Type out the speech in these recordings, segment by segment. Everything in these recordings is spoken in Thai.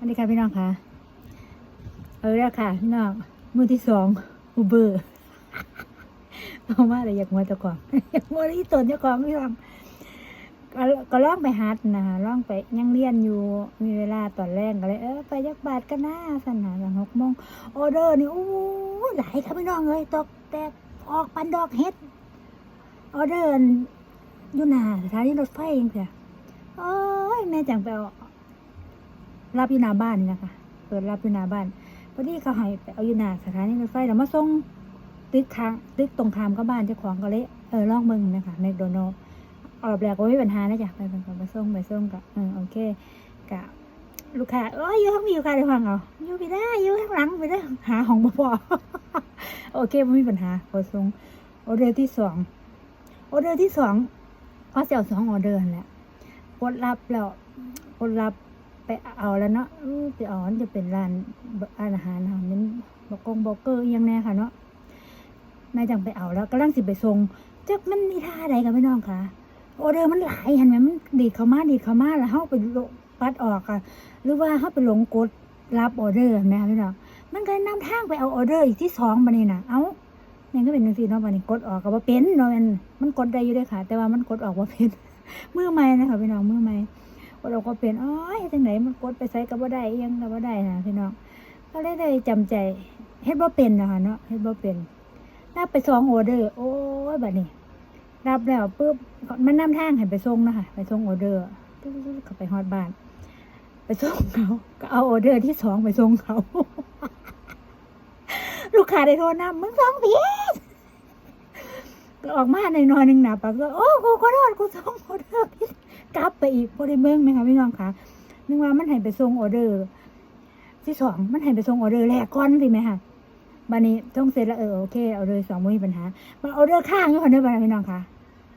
อันนี้ค่ะพี่น้องค่ะเออแล้วค่ะพี่น้องมือที่สองอูเบอร์เพราะว่าอะไรอยากมัวเจ้าของอยากมัวที่ตนเจ้าของพี่น้องก็ล่องไปฮัดนะคะล่องไปยังเรียนอยู่มีเวลาตอนแรกก็เลยเออไปยักบาทกันหนะสันหาหลังหกโมงออเดอร์นี่โอ้หลายค่ะพี่น้องเลยตกแตกออกปันดอกเฮ็ดออเดอร์อยู่หน้าสถานีรถไฟเองเถอะโอ้ยแม่จังไป เอารับอยู่หน้าบ้านนี่นะคะ เปิดรับอยู่หน้าบ้านพอดีเขาให้ไปเอาอยู่หน้าสถานีรถไฟแล้วมาส่งตึกทางตึกตรงข้ามกับบ้านเจ้าของก็เลยเออลองเบิ่งนะคะแมคโดนัลออกแบบก็ไม่มีปัญหานะจ๊ะไปไปไปส่งไปส่งกับเออโอเคกับลูกค้าเอ้ยอยู่ข้างมีอยู่ค่ะเดี๋ยวฟังเอาอยู่ไปได้อยู่ข้างหลังไปได้หาของบ่พอโอเคไม่มีปัญหาพอส่งออเดอร์ที่สองออเดอร์ที่สองเขาจะเอาสองออเดอร์นั่นแหละกดรับแล้วกดรับ ไปเอาแล้วเนาะอื้อไปอาอันจะเป็นร้านอาหารค่ะมันบอกกงบอกเกอร์ยังแน่ค่ะเนาะแม่จังไปเอาแล้วกำลังสิไปส่งจักมันมีท่าใดกับพี่น้องค่ะออเดอร์มันหลายเห็นไหมมันดีดเข้ามาดีดเข้ามาแล้วเฮาไปปัดออกอะหรือว่าเฮาไปหลงกดรับออเดอร์แม่พี่น้องมันก็นำทางไปเอาออเดอร์อีกที่สองมานี่นะเอ้านี่ก็เป็นจังซี่เนาะบัดนี้กดออกก็บ่เป็นเนาะมันมันกดได้อยู่ด้อค่ะ แต่ว่ามันกดออกบ่เป็นมือใหม่นะคะพี่น้องมือใหม่ กดเราก็เป็นอ้อยจังไหนมันกดไปใส่กับว่าได้อิหยังกับว่าได้นะพี่น้องก็เลยได้จำใจเฮ็ดบ่าเป็นนะคะเนาะเฮ็ดบ่าเป็นรับไปสองออเดอร์ โอ้ยแบัดนี้รับแล้วปุ๊บมันนำทางให้ไปส่งนะคะไปส่งออเดอร์ตึ๊ดๆเข้าไปฮอดบ้าน ไปส่งเขา ก็เอาออเดอร์ที่สองไปส่งเขา ลูกค้าได้โทรนำมึงส่งผิด ก็ออกมาในนอยๆหนึ่งหนาปากก็โอ้กูขอโทษกูส่งออเดอร์ผิดกลับไปอีกบริเมืองไหมคะพี่น้องคะนึกว่ามันให้ไปส่งออเดอร์ ที่สองมันให้ไปส่งออเดอร์แรกก่อนสิไหมคะบันนี้ต้องเสร็จแล้วเออโอเคออเดอร์สองไม่มีปัญหามาออเดอร์ข้างอยู่ค่ะเด้อพี่น้องคะ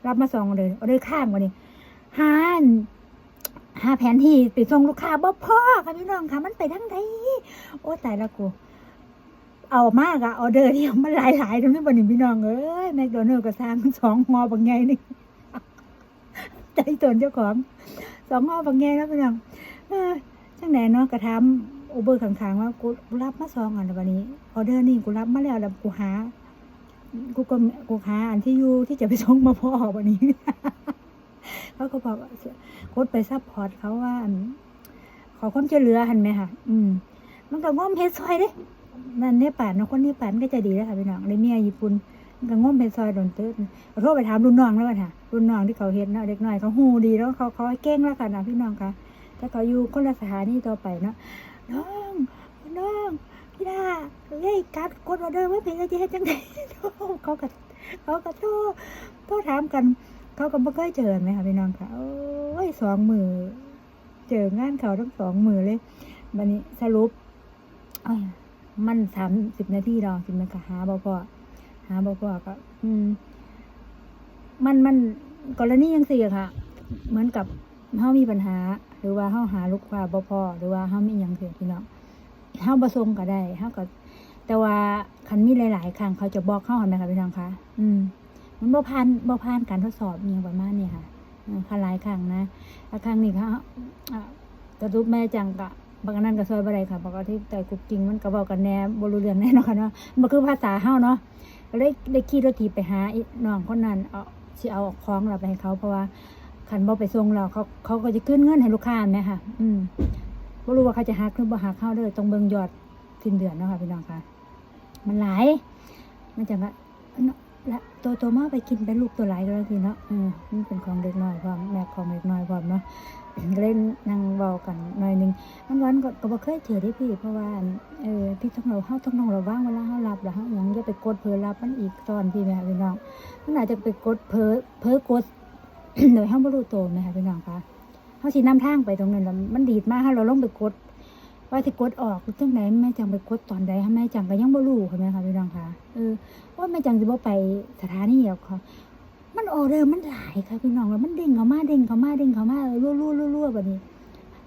รับมาสองออเดอร์ออเดอร์ข้างวันนี้หานหาแผนที่ไปส่งลูกค้าบ่พ่อค่ะพี่น้องคะมันไปทั้งใดโอ้ตายล้วกู เอามากอะออเดอร์ที่มันหลายๆตรงนี้บันนี้พี่น้องเอ้ยแมคโดนัลด์ก็สร้างสองหอบางไงนี่ใจตนเจ้าของสองหอบางไงแล้วพี่น้องเออจังไหนเนาะกระทำโอเบอร์ข้างๆว่ากูรับมาสองอันแล้ววันนี้ออเดอร์นี่กูรับมาแล้วแล้วกูหากูก็กูหาอันที่อยู่ที่จะไปส่งมาพ่อวันนี้เขาก็บอกโคดไปซัพพอร์ตเขาว่าขอความช่วยเหลือหันไหมค่ะ อืม มันก็ง่อมเพชรซอยเด้ นั่นเนี่ยป่านเนาะคนนี้ป่านก็จะดีแล้วค่ะพี่น้องเลยเมียญี่ปุ่นก็ง่อมเพชรซอยโดนตื้นโทรไปถามรุ่นน้องแล้วค่ะรุ่นน้องที่เขาเห็นเนาะเด็กน้อยเขาหูดีแล้วเขาเขาเก่งแล้วกันนะพี่น้องค่ะแต่เขาอยู่คนละสถานีต่อไปเนาะน้องน้องพี่ดาเฮ้ยกัดกดออเดอร์ไว้เพียงจะเฮ็ดจังไดเขาก็เขาก็โทรโทรถามกัน เขาก็ไม่เคยเจอไหมค่ะพี่น้องค่ะโอ้ยสองมือเจองานเขาทั้งสองมือเลยบันนี้สรุปอ้ย มันสามสิบนาทีดอสิมันก็หาบ่พอหาบ่พอก็ อืม มันมันกรณียังสี่ค่ะ เหมือนกับเฮามีปัญหา หรือว่าเฮาหาลูกค้าบ่พอหรือว่าเฮามีหยังเสียพี่น้องเฮาบ่ส่งก็ได้เฮาก็ แต่ว่าคันมีหลาย ๆ ครั้งเขาจะบอกเฮาหั่นนะคะพี่น้องคะอืม มันบ่ผ่านบ่ผ่านการทดสอบอย่างประมาณนี้ค่ะค่ะหลายครั้งนะครั้งนี้ค่ะอะระทุบแม่จังกะ บางอันนั้นก็ซอยบ่ได้ค่ะปกติแต่กุกจริงมันก็เว้ากันแน่บ่รู้เรื่องแน่นอนเนาะมันคือภาษาเฮาเนาะก็เลยได้ขี่รถถีบไปหาอีน้องคนนั้นเอาสิเอาของเราไปให้เขาเพราะว่าคันบ่ไปส่งเราเขาเขาก็จะขึ้นเงินให้ลูกค้าแม่ค่ะ อืมบ่รู้ว่าเขาจะหักหรือบ่หักเฮาเด้อต้องเบิ่งยอดสิ้นเดือนเนาะค่ะพี่น้องค่ะ มันหลายมันจังว่าเนาะและ ตัวตัวมาไปกินเป็นลูกตัวหลายก็แล้วทีเนาะอืมมันเป็นของเด็กน้อยพร้อมแม่ของเด็กน้อยพร้อมเนาะเล่นนั่งเบากันหน่อยหนึงวันวันๆก็ก็บ่เคยเจอได้พี่ เพราะว่าเออที่ต้องเราเฮาต้องเราว่างเวลาเฮารับแล้วเฮาหยังอย่าไปกดเผลอรับมันอีกตอนพี่แม่พี่น้องมันอาจจะไปกดเผลอเผลอกดโดยเฮาบ่รู้ตัวแม่ค่ะพี่น้องคะเฮาสินำทางไปตรงนั้นแล้วมันดีดมาเฮาเราลงไปกด ว่าสิกดออกหรือจังไหนแม่จังไปกดตอนใดแม่จังก็ยังบ่รู้ค่ะแม่ค่ะพี่น้องค่ะเออว่าแม่จังจะบ่ไปสถานีเหรอกค่ะมันออเดอร์มันหลายค่ะพี่น้องแล้วมันเด้งเข้ามาเด้งเข้ามาเด้งเข้ามารัวรัวรัวรัวแบบนี้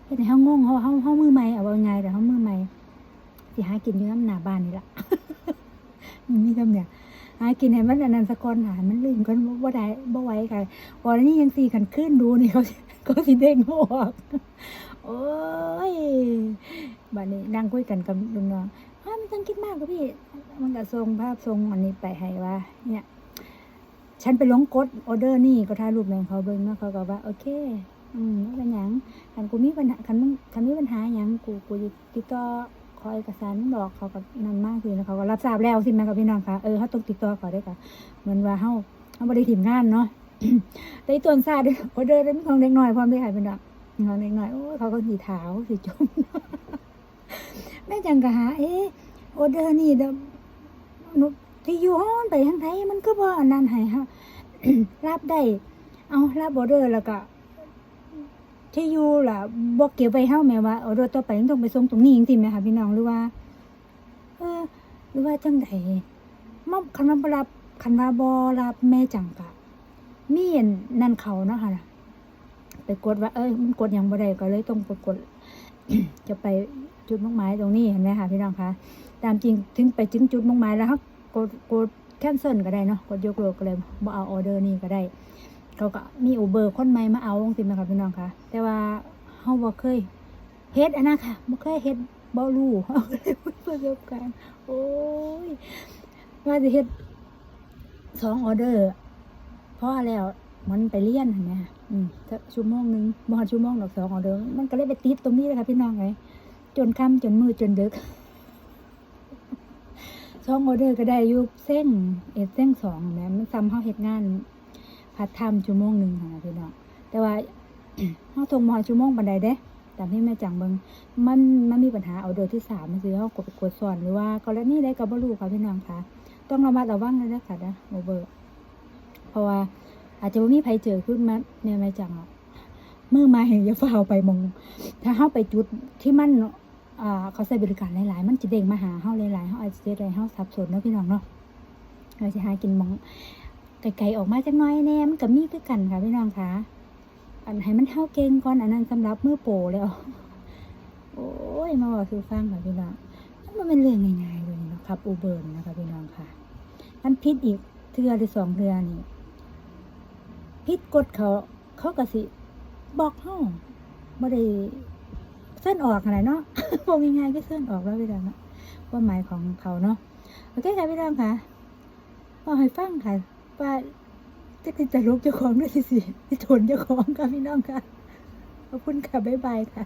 เฮ็ดให้เฮางงเฮาเฮาเฮามือใหม่เอาว่าไงแต่เฮามือใหม่สิหากินอยู่น้ำหน้าบ้านนี่ล่ะมันมีคำเนี่ยหากินให้มันอันนั้นสก่อนหามันลืมกันบ่ได้บ่ไหวค่ะวันนี้ยังสี่ขันขึ้นดูนี่เขาเขาสิเด้งออก โอ้ยบัดนี้นั่งคุยกันกับลุงน้องอ้าวไม่ต้องคิดมากกับพี่ มันก็ส่งภาพส่งอันนี้ไปให้ว่า เนี่ย ฉันไปลงกดออเดอร์นี่ก็ถ่ายรูปแม่งเขาเบิ่งเนาะเขาก็ว่า โอเค อืมบ่เป็นหยังคันกูมีปัญหาคันมึงคันมีปัญหาหยังกูกูสิติดต่อขอเอกสารมึงดอกเขาก็นั่นมากคือแล้วเขาก็รับทราบแล้วสิแม่กับพี่น้องค่ะเออเขาต้องติดต่อเขาได้ค่ะเหมือนว่าเฮาเฮาบ่ได้ถิ่มงานเนาะแต่อีตัวซาเด้อออเดอร์ได้มีของเด็กน้อยพร้อมได้ค่ะพี่น้อง ของเด็กน้อยโอ้เขาก็สีขาสีจมแม่จังก็หา เอ๊ะออเดอร์นี่เดนูที่อยู่ห้องไปทางไทยมันก็บ่อันนั้นให้ฮะรับได้ เอารับออเดอร์แล้วก็ที่อยู่ล่ะบ่เก็บไว้เฮาแม่ว่าออเดอร์ต่อไปต้องไปส่งตรงนี้จริงๆแม่ค่ะพี่น้องหรือว่า เออ หรือว่าจังไดมอบคันว่าบ่รับคันว่าบ่รับแม่จังกะมีอันนั่นเขาเนาะค่ะ ไปกดว่า เอ้ยมันกดหยังบ่ได้ก็เลยต้องไปกด จะไปจุดมุ่งหมายตรงนี้เห็นไหมคะพี่น้องคะตามจริงถึงไปถึงจุดมุ่งหมายแล้วเขากดกดแคนเซิลก็ได้เนาะกดยกเลิกก็เลยบ่เอาออเดอร์นี่ก็ได้ เขาก็มีอูเบอร์คนใหม่มาเอาจริงๆนะคะพี่น้องคะแต่ว่าเฮาบ่เคยเฮ็ดอันนั้นค่ะบ่เคยเฮ็ดบ่รู้เฮาเลยบ่มีประสบการณ์โอ้ยว่าสิเฮ็ดสองออเดอร์พราะแล้วมันไปเรียนเห็นไหมคะ อืมชั่วโมงหนึงบ่ฮอดชั่วโมงดอกสองขออเดอร์มันก็เลยไปติดตรงนี้เลยค่ะพี่น้องไงจนค่ำจนมืดจนดึกสองออเดอร์ก็ได้อยู่เส้นเอ็ดเส้นสองแหมมันซ้ำเฮาเฮ็ดงานพัดทำชั่วโมงหนึ่งค่ะพี่น้องแต่ว่าเฮาทงมอชั่วโมงบันไดเด้ตามที่แม่จังเบิงมันมันมีปัญหาเอาเดือที่สามมันคือเฮากดไปกดสอนหรือว่ากรณีใดก็บ่รู้ค่ะพี่น้องค่ะ ต้องระมัดระวังเลยนะคะนะโอเบอร์เพราะว่า อาจจะบ่มีใครเจอขึ้นมาเนี่ยแม่จังอะมือมาเห็นยาฝ้าไปมอง ถ้าเฮาไปจุดที่มันอ่าเขาใช้บริการหลาย ๆ มันจะเด้งมาหาเฮาหลายๆเฮาอาจจะเฮ็ดให้เฮาสับสนเนาะพี่น้องเนาะเราจะหากินมองไกลๆออกมาจักน้อยแน่มันก็มีคือกันค่ะพี่น้องคะอันให้มันเท่าเก่งก่อนอันนั้นสำหรับเมื่อโปแล้ว โอ้ยมาบอกคือฟังค่ะพี่น้องมันเป็นเรื่องง่ายๆเลยนะครับ อูเบอร์นะคะพี่น้องค่ะมันพิษอีกเทือหรือสองเทือนี่ พิดกดเขาเขากะสิ บอกเฮาบ่ได้เส้นออกอะไรเนาะบอกง่ายๆก็เส้นออกแล้วพี่น้องเนาะความหมายของเขาเนาะโอเคค่ะพี่น้องค่ะบอให้ฟังค่ะว่าจะติดจะลบเจ้าของด้วยสิสิที่ทนเจ้าของค่ะพี่น้องค่ะขอบคุณค่ะบ๊ายบายค่ะ